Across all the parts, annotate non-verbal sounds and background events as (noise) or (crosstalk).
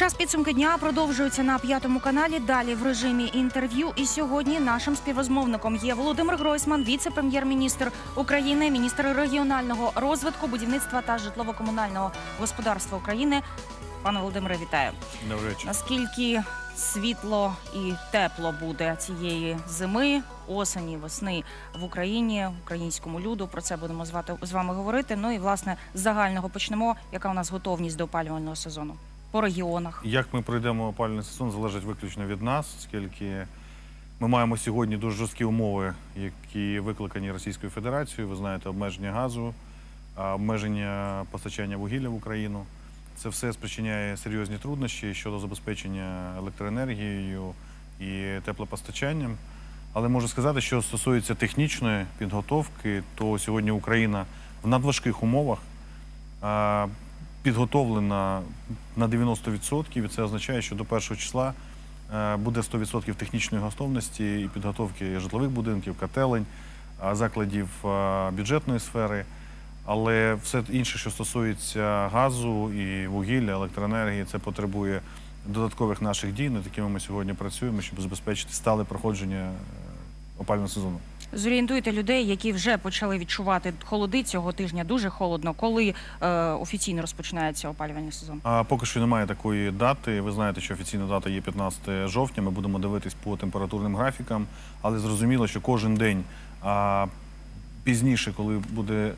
Час підсумки дня продовжується на п'ятому каналі. Далі в режимі інтерв'ю. І сьогодні нашим співрозмовником є Володимир Гройсман, віце-прем'єр-міністр України, міністр регіонального розвитку, будівництва та житлово-комунального господарства України. Пане Володимире, вітаю. Добрий вечір. Наскільки світло і тепло буде цієї зими, осені, весни в Україні, українському люду? Про це будемо з з вами говорити. Ну і власне з загального почнемо. Яка у нас готовність до опалювального сезону по регіонах? Як ми пройдемо опалювальний сезон, залежить виключно від нас, оскільки ми маємо сьогодні дуже жорсткі умови, які викликані Російською Федерацією. Ви знаєте, обмеження газу, обмеження постачання вугілля в Україну. Це все спричиняє серйозні труднощі щодо забезпечення електроенергією і теплопостачанням. Але можу сказати, що стосується технічної підготовки, то сьогодні Україна в надважких умовах підготовлена на 90%. І це означає, що до першого числа е, буде 100% технічної готовності і підготовки житлових будинків, котелень, закладів бюджетної сфери. Але все інше, що стосується газу і вугілля, електроенергії, це потребує додаткових наших дій, над якими ми сьогодні працюємо, щоб забезпечити стале проходження е, опалювального сезону. Зорієнтуйте людей, які вже почали відчувати холоди цього тижня. Дуже холодно, коли е, офіційно розпочинається опалювальний сезон. А поки що немає такої дати. Ви знаєте, що офіційна дата є 15 жовтня. Ми будемо дивитись по температурним графікам, але зрозуміло, що кожен день а, пізніше, коли буде е,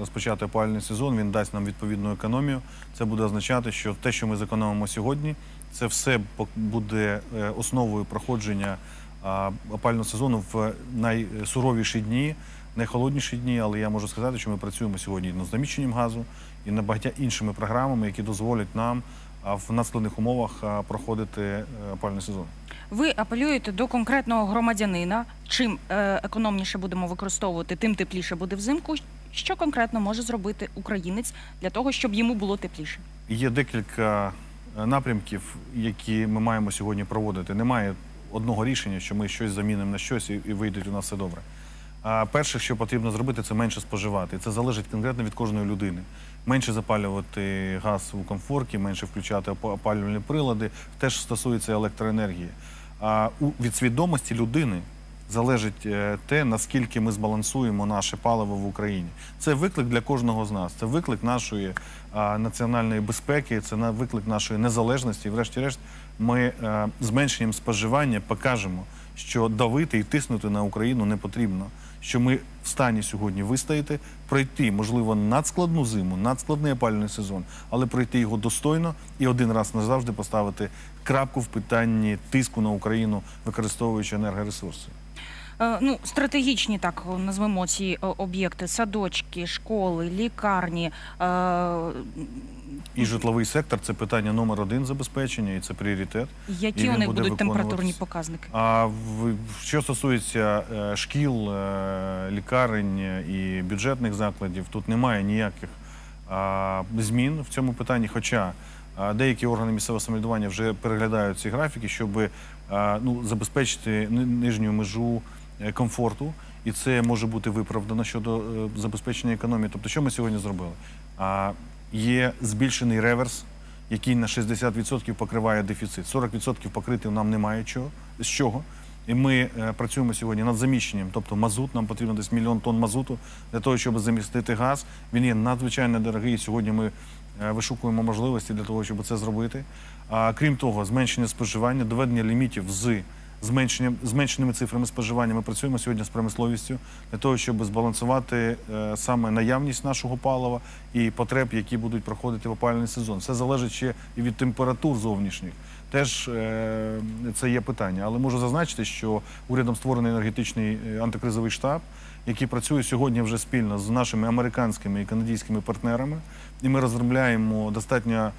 розпочати опалювальний сезон, він дасть нам відповідну економію. Це буде означати, що те, що ми зекономимо сьогодні, це все буде е, основою проходження а, опалювального сезону в найсуровіші дні. Найхолодніші дні, але я можу сказати, що ми працюємо сьогодні над заміщенням газу і над багатьма іншими програмами, які дозволять нам в надскладних умовах проходити е, опалювальний сезон. Ви апелюєте до конкретного громадянина. Чим е, економніше будемо використовувати, тим тепліше буде взимку. Що конкретно може зробити українець для того, щоб йому було тепліше? Є декілька е, напрямків, які ми маємо сьогодні проводити. Немає одного рішення, що ми щось замінимо на щось і, вийде у нас все добре. А перше, що потрібно зробити, це менше споживати. Це залежить конкретно від кожної людини. Менше запалювати газ у комфорті, менше включати опалювальні прилади. Теж стосується електроенергії. А від свідомості людини залежить е, те, наскільки ми збалансуємо наше паливо в Україні. Це виклик для кожного з нас. Це виклик нашої національної безпеки, це виклик нашої незалежності. І врешті-решт, ми е, зменшенням споживання покажемо, що давити і тиснути на Україну не потрібно. Що ми в стані сьогодні вистояти, пройти, можливо, надскладну зиму, надскладний опалювальний сезон, але пройти його достойно і один раз назавжди поставити крапку в питанні тиску на Україну, використовуючи енергоресурси. Е, ну, стратегічні, так назвемо ці е, об'єкти: садочки, школи, лікарні. Е, І житловий сектор це питання номер один забезпечення, і це пріоритет. Які він у них буде будуть температурні показники? А в, що стосується шкіл, лікарень і бюджетних закладів, тут немає ніяких змін в цьому питанні. Хоча деякі органи місцевого самоврядування вже переглядають ці графіки, щоб ну, забезпечити нижню межу комфорту, і це може бути виправдано щодо е, забезпечення економії. Тобто, що ми сьогодні зробили? А, є збільшений реверс який на 60% покриває дефіцит. 40% покрити нам немає чого з чого. І ми е, працюємо сьогодні над заміщенням, тобто мазут. Нам потрібно десь мільйон тонн мазуту для того, щоб замістити газ. Він є надзвичайно дорогий. Сьогодні ми е, вишукуємо можливості для того, щоб це зробити. А крім того, зменшення споживання, доведення лімітів з зменшенням зменшеними цифрами споживання. Ми працюємо сьогодні з промисловістю для того, щоб збалансувати е, саме наявність нашого палива і потреб, які будуть проходити в опалювальний сезон. Все залежить ще і від температур зовнішніх. Теж е, це є питання. Але можу зазначити, що урядом створений енергетичний е, антикризовий штаб, який працює сьогодні вже спільно з нашими американськими і канадськими партнерами, і ми розробляємо достатньо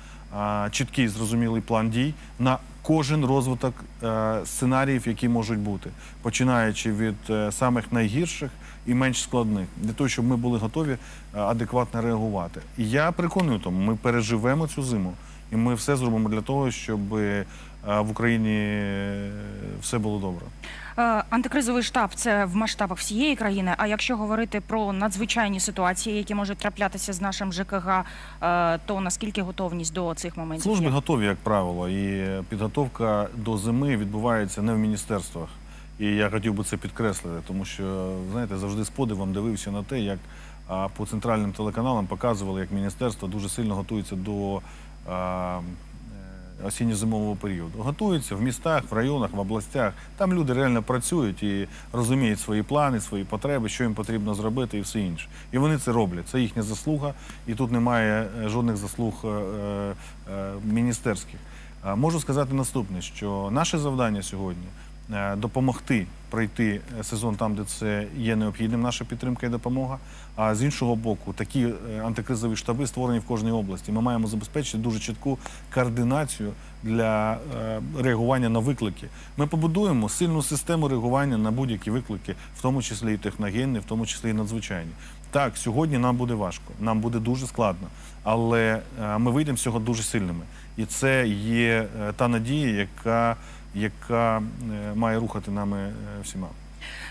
чіткий зрозумілий план дій на кожен розвиток е, сценаріїв, які можуть бути, починаючи від е, самих найгірших і менш складних, для того, щоб ми були готові е, адекватно реагувати. І я переконую тому, ми переживемо цю зиму. і ми все зробимо для того, щоб в Україні е, все було добре. Е, Антикризовий штаб це в масштабах всієї країни. А якщо говорити про надзвичайні ситуації, які можуть траплятися з нашим ЖКГ, е, то наскільки готовність до цих моментів? Служби є? готові, як правило, і підготовка до зими відбувається не в міністерствах. І я хотів би це підкреслити, тому що знаєте, завжди з подивом дивився на те, як по центральним телеканалам показували, як міністерство дуже сильно готується до осінньо-зимового періоду. Готуються в містах, в районах, в областях. Там люди реально працюють і розуміють свої плани, свої потреби, що їм потрібно зробити і все інше. І вони це роблять. Це їхня заслуга, і тут немає е, жодних заслуг е, е, міністерських. Можу сказати наступне, що наше завдання сьогодні допомогти пройти е, сезон там, де це є необхідним, наша підтримка і допомога. А з іншого боку, такі е, антикризові штаби створені в кожній області. Ми маємо забезпечити дуже чітку координацію для е, реагування на виклики. Ми побудуємо сильну систему реагування на будь-які виклики, в тому числі і техногенні, в тому числі і надзвичайні. Так, сьогодні нам буде важко, нам буде дуже складно, але е, ми вийдемо з цього дуже сильними. І це є е, та надія, яка, яка е, має рухати нами е, всіма.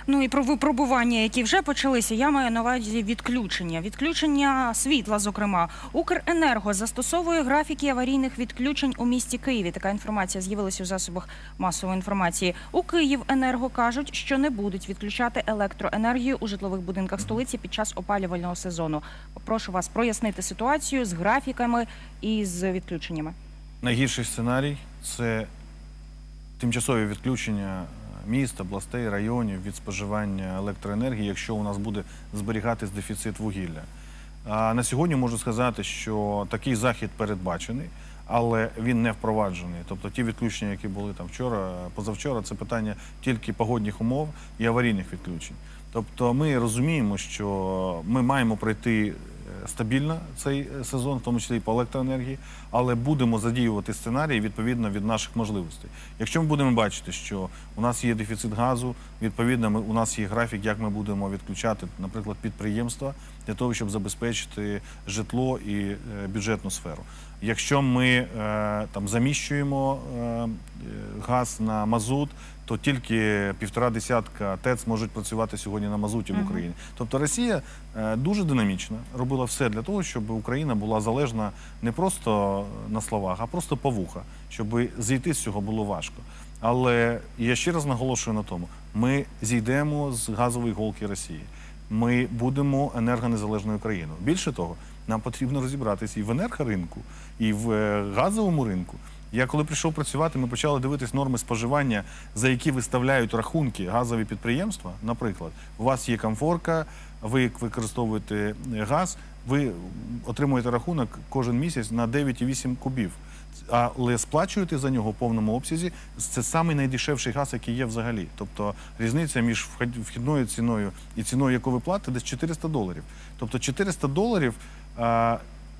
Ну і про випробування, які вже почалися, я маю на увазі відключення. Відключення світла, зокрема, Укренерго застосовує графіки аварійних відключень у місті Києві. Така інформація з'явилася у засобах масової інформації. У Київенерго кажуть, що не будуть відключати електроенергію у житлових будинках столиці під час опалювального сезону. Прошу вас прояснити ситуацію з графіками і з відключеннями. Найгірший сценарій це тимчасові відключення міст, областей, районів від споживання електроенергії, якщо у нас буде зберігатись дефіцит вугілля. На сьогодні можу сказати, що такий захід передбачений, але він не впроваджений. Тобто ті відключення, які були там вчора, позавчора, це питання тільки погодних умов і аварійних відключень. Тобто ми розуміємо, що ми маємо пройти стабільно цей е, сезон, в тому числі і по електроенергії, але будемо задіювати сценарії відповідно від наших можливостей. Якщо ми будемо бачити, що у нас є дефіцит газу, відповідно, ми, у нас є графік, як ми будемо відключати, наприклад, підприємства для того, щоб забезпечити житло і е, бюджетну сферу. Якщо ми е, там заміщуємо газ на мазут, то тільки півтора десятка ТЕЦ можуть працювати сьогодні на мазуті в Україні. Тобто Росія е, дуже динамічно робила все для того, щоб Україна була залежна не просто на словах, а просто по вуха, щоб зійти з цього було важко. Але я ще раз наголошую на тому: ми зійдемо з газової голки Росії. Ми будемо енергонезалежною країною. Більше того, нам потрібно розібратися і в енергоринку, і в е, газовому ринку. Я коли прийшов працювати, ми почали дивитись норми споживання, за які виставляють рахунки газові підприємства. Наприклад, у вас є комфорка, ви використовуєте е, газ, ви отримуєте рахунок кожен місяць на 9,8 кубів. Але сплачуєте за нього в повному обсязі. Це самий найдешевший газ, який є взагалі. Тобто різниця між вхідною ціною і ціною, яку ви платите, десь 400 доларів. Тобто 400 доларів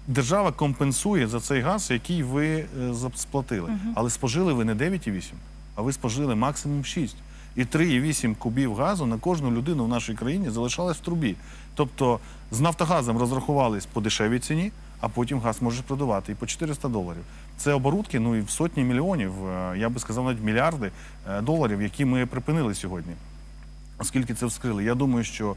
держава компенсує за цей газ, який ви е, сплатили. Але спожили ви не 9,8, а ви спожили максимум 6. І 3,8 кубів газу на кожну людину в нашій країні залишалось в трубі. Тобто з Нафтогазом розрахувались по дешевій ціні, а потім газ можеш продавати і по 400 доларів. Це оборудки, ну і в сотні мільйонів, е, я би сказав, навіть мільярди е, доларів, які ми припинили сьогодні. Оскільки це вскрили, я думаю, що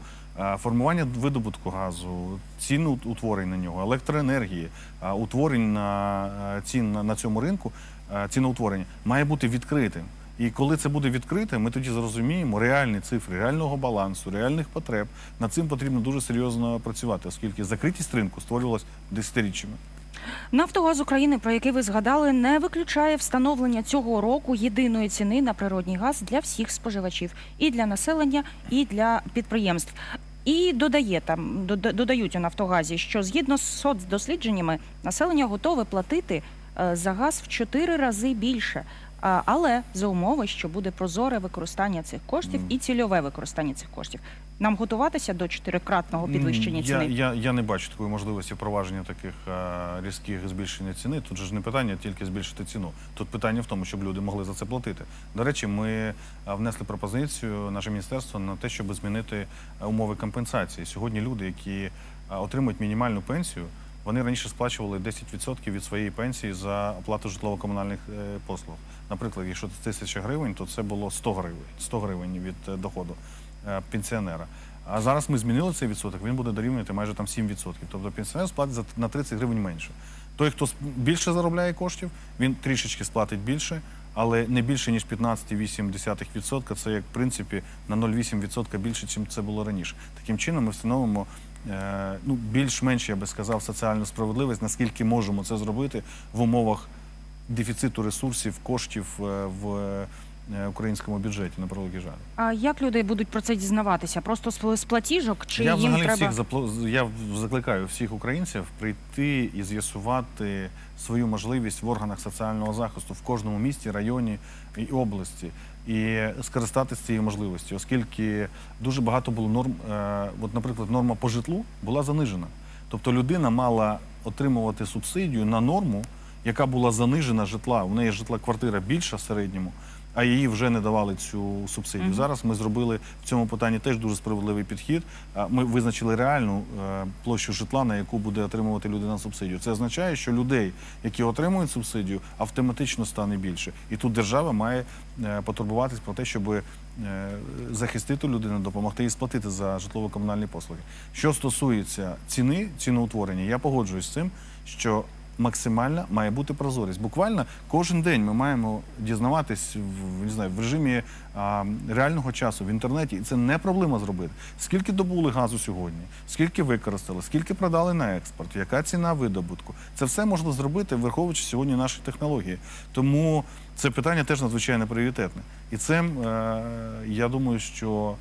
формування видобутку газу, ціну утворень на нього, електроенергії, е, утворень на е, цін на, цьому ринку, е, ціноутворення має бути відкритим. І коли це буде відкрите, ми тоді зрозуміємо реальні цифри, реального балансу, реальних потреб. Над цим потрібно дуже серйозно працювати, оскільки закритість ринку створювалась десятиріччями. Нафтогаз України, про який ви згадали, не виключає встановлення цього року єдиної ціни на природній газ для всіх споживачів і для населення, і для підприємств. І додає там дода- додають у Нафтогазі, що згідно з соцдослідженнями населення готове платити е, за газ в чотири рази більше. А, Але за умови, що буде прозоре використання цих коштів і цільове використання цих коштів. Нам готуватися до чотирикратного підвищення ціни. Я, я, я не бачу такої можливості впровадження таких е, різких збільшення ціни. Тут же ж не питання тільки збільшити ціну. Тут питання в тому, щоб люди могли за це платити. До речі, ми е, внесли пропозицію, наше міністерство, на те, щоб змінити е, умови компенсації. Сьогодні люди, які отримують мінімальну пенсію, вони раніше сплачували 10% від своєї пенсії за оплату житлово-комунальних послуг. Наприклад, якщо це тисяча гривень, то це було 100 гривень, 100 гривень від е, доходу е, пенсіонера. А зараз ми змінили цей відсоток, він буде дорівнювати майже там 7%. Тобто пенсіонер сплатить на 30 гривень менше. Той, хто більше заробляє коштів, він трішечки сплатить більше, але не більше ніж 15,8%. Це як в принципі на 0,8% більше, ніж це було раніше. Таким чином ми встановимо е, ну, більш-менш, я би сказав, соціальну справедливість, наскільки можемо це зробити в умовах дефіциту ресурсів, коштів е, в е, українському бюджеті на превеликий жаль. А як люди будуть про це дізнаватися? Просто з, платіжок чи я їм треба всіх запло- я закликаю всіх українців прийти і з'ясувати свою можливість в органах соціального захисту в кожному місті, районі і області, і скористатися цією можливістю, оскільки дуже багато було норм. Е, от, наприклад, норма по житлу була занижена. Тобто людина мала отримувати субсидію на норму, яка була занижена житла. У неї житла квартира більша в середньому. А її вже не давали цю субсидію. Мгм. Зараз ми зробили в цьому питанні теж дуже справедливий підхід. А, Ми визначили реальну е, площу житла, на яку буде отримувати людина субсидію. Це означає, що людей, які отримують субсидію, автоматично стане більше. І тут держава має е, потурбуватись про те, щоб е, захистити людину, допомогти їй сплатити за житлово-комунальні послуги. Що стосується ціни, ціноутворення, я погоджуюсь з цим, що максимальна має бути прозорість. Буквально кожен день ми маємо дізнаватись в не знаю в режимі а, реального часу в інтернеті, і це не проблема зробити. Скільки добули газу сьогодні, скільки використали, скільки продали на експорт, яка ціна видобутку. Це все можна зробити, враховуючи сьогодні наші технології. Тому це питання теж надзвичайно пріоритетне. І цим е, я думаю, що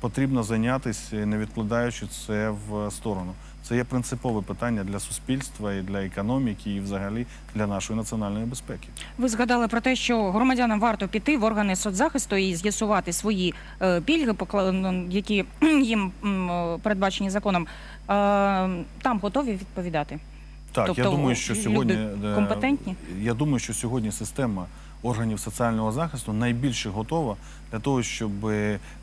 потрібно зайнятися, не відкладаючи це в сторону. Це є принципове питання для суспільства і для економіки, і взагалі для нашої національної безпеки. ви згадали про те, що громадянам варто піти в органи соцзахисту і з'ясувати свої е, пільги, які (clears throat) їм передбачені законом. Е, там готові відповідати. Так, я Тобто думаю, що сьогодні е, компетентні? Я думаю, що сьогодні система органів соціального захисту найбільше готова для того, щоб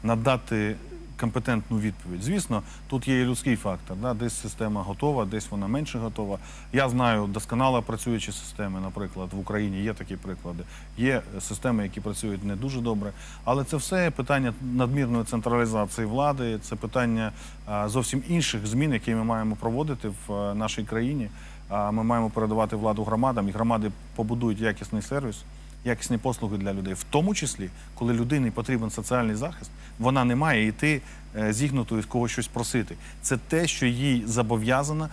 надати компетентну відповідь. Звісно, тут є і людський фактор. Да? Десь система готова, десь вона менше готова. Я знаю досконало працюючі системи, наприклад, в Україні є такі приклади. Є системи, які працюють не дуже добре. Але це все питання надмірної централізації влади, це питання зовсім інших змін, які ми маємо проводити в нашій країні. Ми маємо передавати владу громадам, і громади побудують якісний сервіс, якісні послуги для людей, в тому числі, коли людині потрібен соціальний захист, вона не має йти е, зігнутою з когось щось просити. Це те, що їй зобов'язана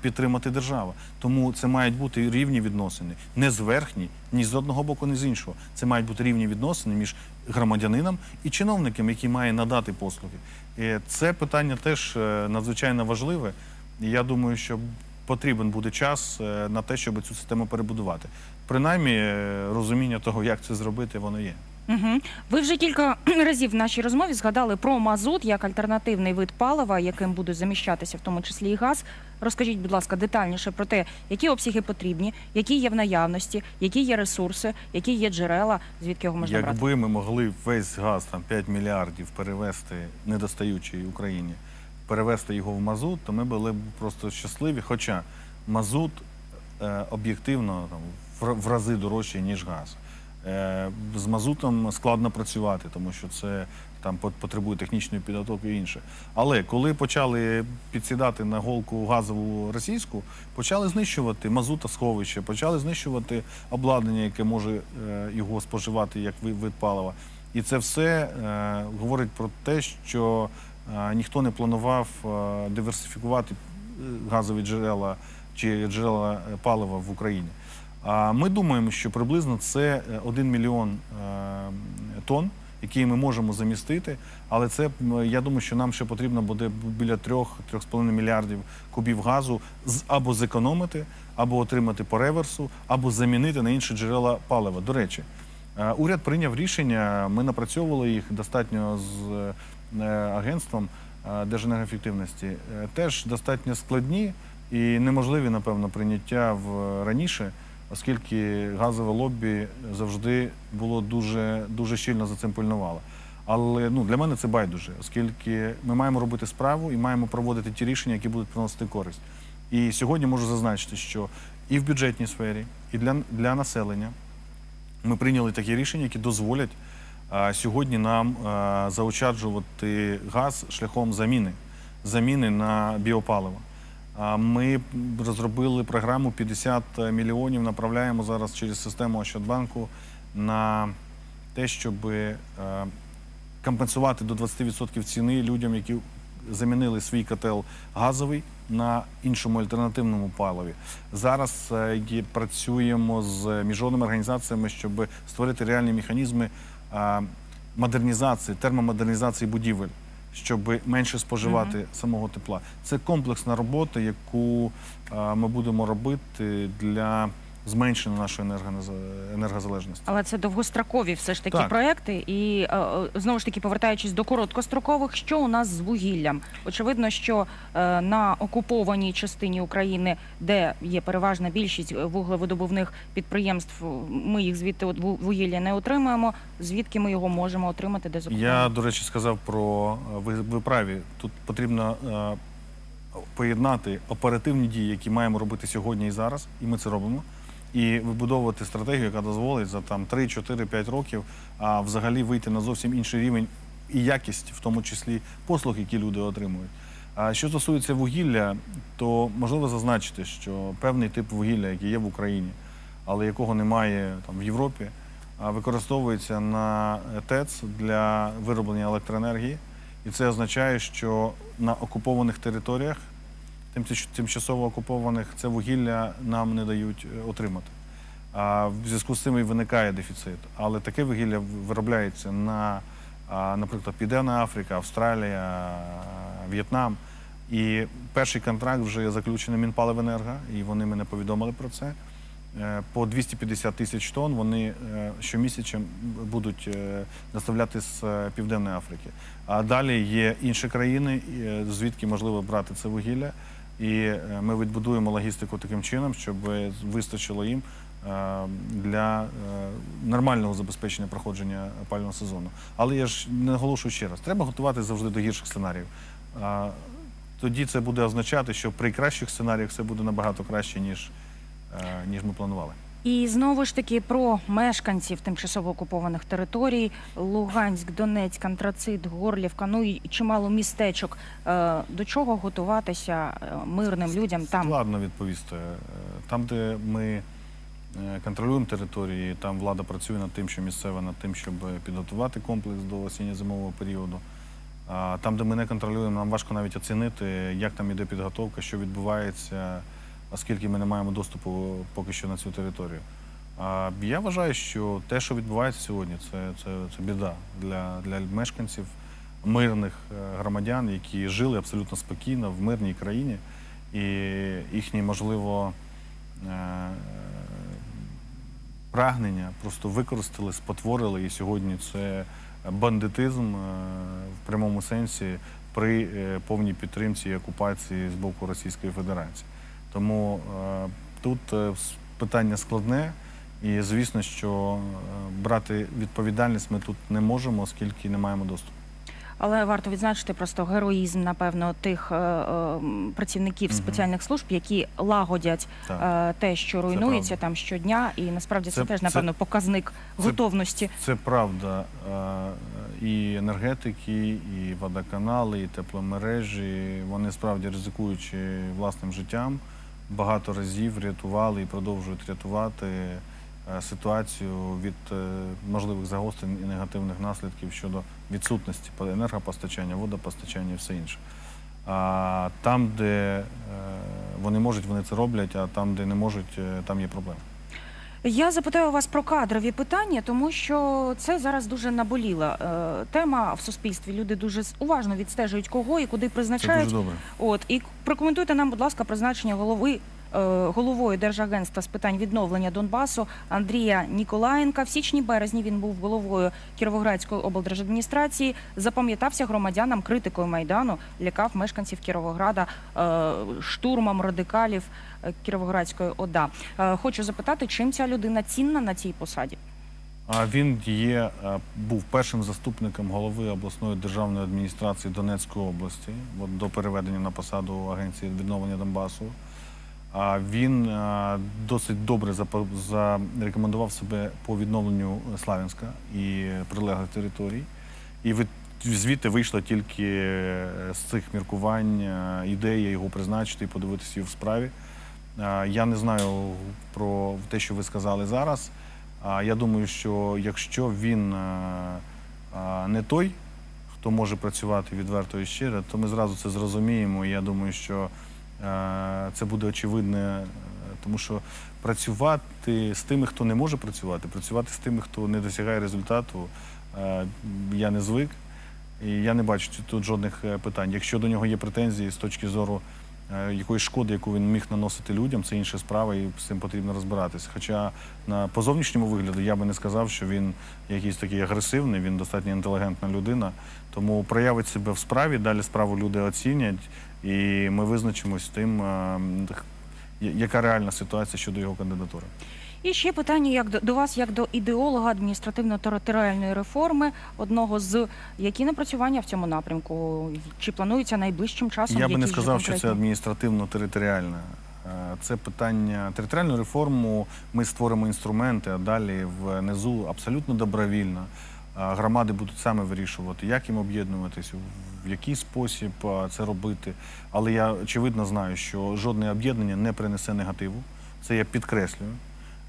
підтримати держава. Тому це мають бути рівні відносини, не зверхні, ні з одного боку, ні з іншого. Це мають бути рівні відносини між громадянином і чиновником, який має надати послуги. Це питання теж е, надзвичайно важливе. Я думаю, що потрібен буде час е, на те, щоб цю систему перебудувати. Принаймні, е, розуміння того, як це зробити, воно є. Угу. Ви вже кілька (clears throat) разів в нашій розмові згадали про мазут як альтернативний вид палива, яким буде заміщатися в тому числі і газ. Розкажіть, будь ласка, детальніше про те, які обсяги потрібні, які є в наявності, які є ресурси, які є джерела, звідки його можна брати. Якби ми могли весь газ, там 5 мільярдів, перевести недостаючий Україні, перевести його в мазут, то ми були б просто щасливі. Хоча мазут е, об'єктивно в, рази дорожчий, ніж газ. Е, з мазутом складно працювати, тому що це там потребує технічної підготовки і інше. Але коли почали підсідати на голку газову російську, почали знищувати мазутосховище, почали знищувати обладнання, яке може е, його споживати як ви- вид палива. І це все говорить про те, що ніхто не планував е, диверсифікувати е, газові джерела чи джерела е, палива в Україні. А ми думаємо, що приблизно це 1 мільйон е, тонн, які ми можемо замістити. Але це я думаю, що нам ще потрібно буде біля 3-3,5 мільярдів кубів газу або зекономити, або отримати по реверсу, або замінити на інші джерела палива. До речі, е, уряд прийняв рішення. Ми напрацьовували їх достатньо з е, агентством е, Держенергоефективності. Е, Теж достатньо складні і неможливі, напевно, прийняття в раніше, оскільки газове лобі завжди було дуже, дуже щільно за цим пильнувало. Але ну, для мене це байдуже, оскільки ми маємо робити справу і маємо проводити ті рішення, які будуть приносити користь. І сьогодні можу зазначити, що і в бюджетній сфері, і для, для населення ми прийняли такі рішення, які дозволять сьогодні нам а, заощаджувати газ шляхом заміни, заміни на біопаливо. Ми розробили програму 50 мільйонів, направляємо зараз через систему Ощадбанку на те, щоб е, компенсувати до 20% ціни людям, які замінили свій котел газовий на іншому альтернативному паливі. Зараз е, працюємо з міжнародними організаціями, щоб створити реальні механізми е, модернізації, термомодернізації будівель, щоб менше споживати самого тепла. Це комплексна робота, яку е, ми будемо робити для зменшення нашої енергонез- енергозалежності. Але це довгострокові все ж таки Так. проекти. І е, е, знову ж таки, повертаючись до короткострокових, що у нас з вугіллям? Очевидно, що е, на окупованій частині України, де є переважна більшість вуглевидобувних підприємств, ми їх звідти от ву- вугілля не отримуємо. Звідки ми його можемо отримати? Де Я, до речі, сказав про е, ви, ви праві. Тут потрібно е, поєднати оперативні дії, які маємо робити сьогодні і зараз, і ми це робимо. І вибудовувати стратегію, яка дозволить за там 3, 4, 5 років а, взагалі вийти на зовсім інший рівень і якість, в тому числі послуг, які люди отримують. А що стосується вугілля, то можливо зазначити, що певний тип вугілля, який є в Україні, але якого немає там в Європі, використовується на ТЕЦ для вироблення електроенергії. І це означає, що на окупованих територіях, тимчасово окупованих, це вугілля нам не дають е, отримати. А в зв'язку з цим і виникає дефіцит. Але таке вугілля виробляється на, наприклад, Південна Африка, Австралія, В'єтнам. І перший контракт вже заключений Мінпаливенерго, і вони мене повідомили про це. Е, По 250 тисяч тонн вони е, щомісяця будуть доставляти з Південної Африки. А далі є інші країни, звідки можливо брати це вугілля. І е, ми відбудуємо логістику таким чином, щоб вистачило їм е, для е, нормального забезпечення проходження опального сезону. Але я ж не наголошую ще раз: треба готувати завжди до гірших сценаріїв. Тоді це буде означати, що при кращих сценаріях все буде набагато краще, ніж, ніж ми планували. І знову ж таки про мешканців тимчасово окупованих територій: Луганськ, Донецьк, Антрацит, Горлівка, ну і чимало містечок. Е, До чого готуватися е, мирним людям там? Складно відповісти. Е, Там, де ми контролюємо території, там влада працює над тим, що місцева над тим, щоб підготувати комплекс до осінньо-зимового періоду. А там, де ми не контролюємо, нам важко навіть оцінити, як там іде підготовка, що відбувається, оскільки ми не маємо доступу поки що на цю територію. А я вважаю, що те, що відбувається сьогодні, це, це, це біда для, для мешканців, мирних е, громадян, які жили абсолютно спокійно в мирній країні, і їхні, можливо, е, прагнення просто використали, спотворили, і сьогодні це бандитизм е, в прямому сенсі при повній підтримці і окупації з боку Російської Федерації. Тому е, тут е, питання складне, і звісно, що е, брати відповідальність ми тут не можемо, оскільки не маємо доступу. Але варто відзначити просто героїзм, напевно, тих е, е, працівників спеціальних служб, які лагодять е, те, що руйнується там щодня, і насправді це, Це- теж це- напевно показник це- готовності. Це правда. Е, І енергетики, і водоканали, і тепломережі. Вони справді ризикуючи власним життям, багато разів рятували і продовжують рятувати е, ситуацію від е, можливих загострень і негативних наслідків щодо відсутності енергопостачання, водопостачання і все інше. А там, де е, вони можуть, вони це роблять, а там, де не можуть, там є проблеми. Я запитаю вас про кадрові питання, тому що це зараз дуже наболіла е, тема в суспільстві. Люди дуже уважно відстежують кого і куди Це призначають. дуже добре. От і прокоментуйте нам, будь ласка, призначення голови. Е, Головою Держагентства з питань відновлення Донбасу Андрія Ніколаєнка в січні березні він був головою Кіровоградської облдержадміністрації. Запам'ятався громадянам критикою майдану, лякав мешканців Кіровограда е, штурмом радикалів е, Кіровоградської ОДА. Хочу запитати, чим ця людина цінна на цій посаді? Він є, був першим заступником голови обласної державної адміністрації Донецької області до переведення на посаду Агенції відновлення Донбасу. Він е, досить добре зарекомендував себе по відновленню Славянська і прилеглих територій. І від- звідти вийшла тільки е, з цих міркувань е, ідея його призначити і подивитися його в справі. Я не знаю про те, що ви сказали зараз. Я думаю, що якщо він не той, хто може працювати відверто і щиро, то ми зразу це зрозуміємо. Я думаю, що це буде очевидне, е, тому що працювати з тими, хто не може працювати, працювати з тими, хто не досягає результату, е, я не звик. І я не бачу тут жодних е, питань. Якщо до нього є претензії з точки зору е, якоїсь шкоди, яку він міг наносити людям, це інша справа, і з цим потрібно розбиратися. Хоча на по зовнішньому вигляду я би не сказав, що він якийсь такий агресивний, він достатньо інтелігентна людина. Тому проявить себе в справі, далі справу люди оцінять, і ми визначимось тим, яка реальна ситуація щодо його кандидатури. І ще питання як до, до вас, як до ідеолога адміністративно-територіальної реформи, одного з які напрацювання в цьому напрямку? Чи планується найближчим часом? Я би не сказав, що це адміністративно-територіальне. Це питання територіальну реформу. Ми створимо інструменти, а далі внизу абсолютно добровільно. Громади будуть саме вирішувати, як їм об'єднуватись, в який спосіб це робити. Але я очевидно знаю, що жодне об'єднання не принесе негативу. Це я підкреслюю.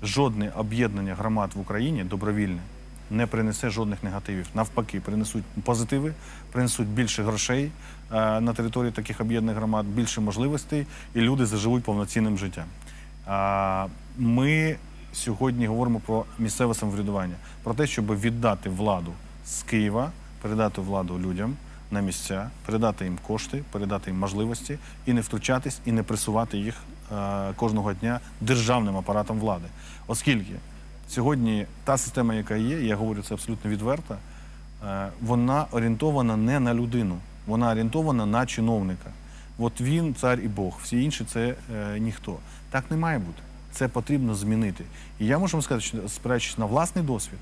Жодне об'єднання громад в Україні добровільне не принесе жодних негативів. Навпаки, принесуть позитиви, принесуть більше грошей на території таких об'єднаних громад, більше можливостей, і люди заживуть повноцінним життям. Ми сьогодні говоримо про місцеве самоврядування, про те, щоб віддати владу з Києва, передати владу людям на місця, передати їм кошти, передати їм можливості і не втручатись, і не пресувати їх е, кожного дня державним апаратом влади. Оскільки сьогодні та система, яка є, я говорю це абсолютно відверто, е, вона орієнтована не на людину, вона орієнтована на чиновника. От він, цар і Бог, всі інші це е, ніхто. Так не має бути. Це потрібно змінити. І я можу вам сказати, що спираючись на власний досвід,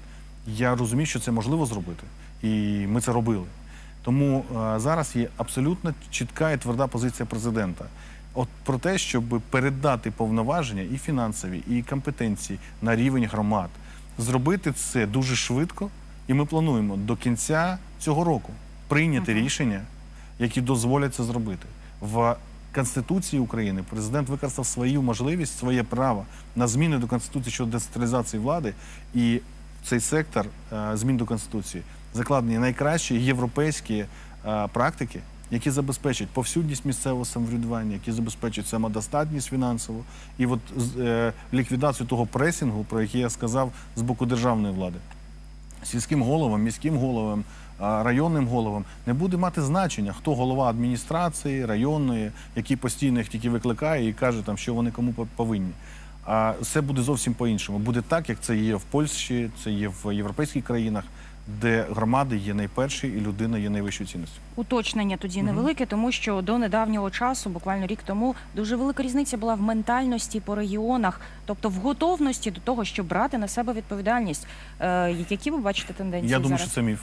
я розумію, що це можливо зробити. І ми це робили. Тому е, зараз є абсолютно чітка і тверда позиція президента. От про те, щоб передати повноваження і фінансові, і компетенції на рівень громад, зробити це дуже швидко, і ми плануємо до кінця цього року прийняти рішення, які дозволять це зробити. В Конституції України президент використав свою можливість, своє право на зміни до Конституції щодо децентралізації влади, і цей сектор е, змін до Конституції закладені найкращі європейські е, практики, які забезпечать повсюдність місцевого самоврядування, які забезпечать самодостатність фінансову. І от е, ліквідацію того пресінгу, про який я сказав з боку державної влади сільським головам, міським головам, районним головам не буде мати значення, хто голова адміністрації районної, який постійно їх тільки викликає і каже, там, що вони кому по- повинні. А все буде зовсім по-іншому. Буде так, як це є в Польщі, це є в європейських країнах, де громади є найперші і людина є найвищою цінністю. Уточнення тоді невелике, тому що до недавнього часу, буквально рік тому, дуже велика різниця була в ментальності по регіонах, тобто в готовності до того, щоб брати на себе відповідальність. Е, які ви бачите тенденції Я думаю, зараз? що це міф.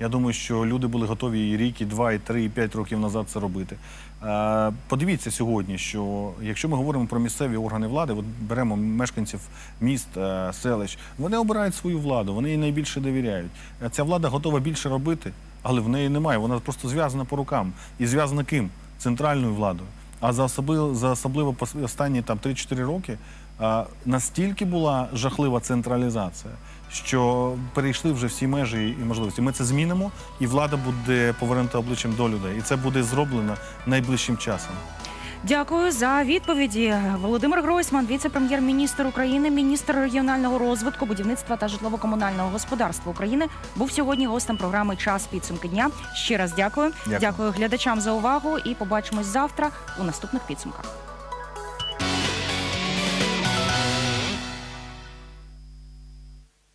Я думаю, що люди були готові і рік, і два, і три, і п'ять років назад це робити. Е, подивіться сьогодні, що якщо ми говоримо про місцеві органи влади, от беремо мешканців міст, е, селищ, вони обирають свою владу, вони їй найбільше довіряють. Е, Ця влада готова більше робити, але в неї немає. Вона просто зв'язана по рукам. І зв'язана ким? Центральною владою. А за особливо, за особливо останні там 3-4 роки настільки була жахлива централізація, що перейшли вже всі межі і можливості. Ми це змінимо, і влада буде повернута обличчям до людей. І це буде зроблено найближчим часом. Дякую за відповіді. Володимир Гройсман, віце-прем'єр-міністр України, міністр регіонального розвитку, будівництва та житлово-комунального господарства України, був сьогодні гостем програми Час підсумки дня. Ще раз дякую. Дякую. дякую глядачам за увагу і побачимось завтра у наступних підсумках.